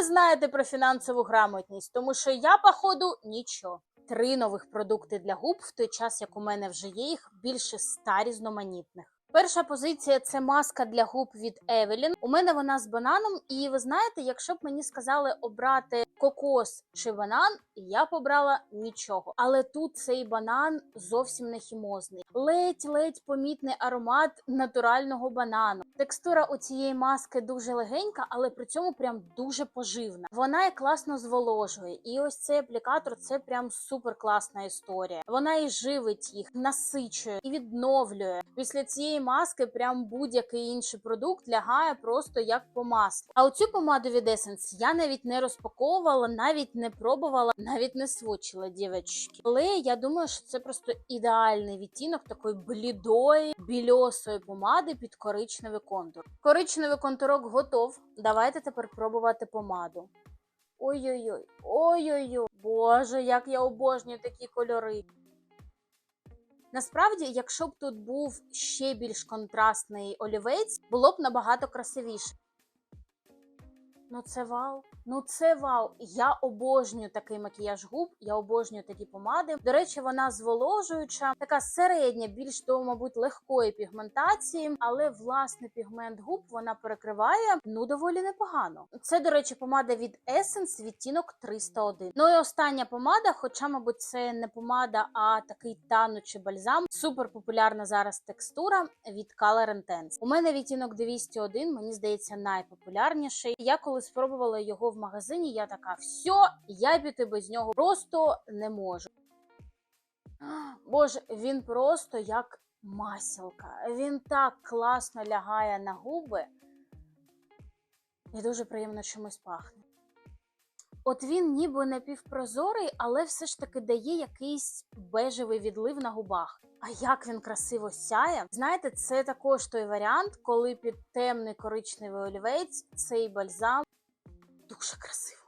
ви знаєте про фінансову грамотність? Тому що я, походу, нічого. Три нових продукти для губ в той час, як у мене вже є їх більше ста різноманітних. Перша позиція це маска для губ від Evelyn. У мене вона з бананом, і ви знаєте, якщо б мені сказали обрати кокос чи банан, я б обрала нічого. Але тут цей банан зовсім не хімозний. Ледь-ледь помітний аромат натурального банану. Текстура у цієї маски дуже легенька, але при цьому прям дуже поживна. Вона і класно зволожує. І ось цей аплікатор це прям супер класна історія. Вона і живить їх, насичує і відновлює. Після цієї маски прям будь-який інший продукт лягає просто як по маслу. А оцю помаду від Essence я навіть не розпаковувала, навіть не пробувала, навіть не свочила дівчатки. Але я думаю, що це просто ідеальний відтінок такої блідої більосої помади під коричневий контур. Коричневий контурок готов. Давайте тепер пробувати помаду. Ой-ой-ой, ой-ой-ой, боже, як я обожнюю такі кольори. Насправді, якщо б тут був ще більш контрастний олівець, було б набагато красивіше. Ну це вау. Ну це вау. Я обожнюю такий макіяж губ, я обожнюю такі помади. До речі, вона зволожуюча, така середня, більш до, мабуть, легкої пігментації, але власне пігмент губ вона перекриває ну доволі непогано. Це, до речі, помада від Essence, відтінок 301. Ну і остання помада, хоча, мабуть, це не помада, а такий танучий бальзам. Супер популярна зараз текстура від Color Intense. У мене відтінок 201, мені здається, найпопулярніший. Я коли спробувала його в магазині, я така: все, я піти без нього просто не можу. Боже, він просто як масілка. Він так класно лягає на губи і дуже приємно чимось пахне. От він ніби напівпрозорий, але все ж таки дає якийсь бежевий відлив на губах. А як він красиво сяє. Знаєте, це також той варіант, коли під темний коричневий олівець цей бальзам дуже красивий.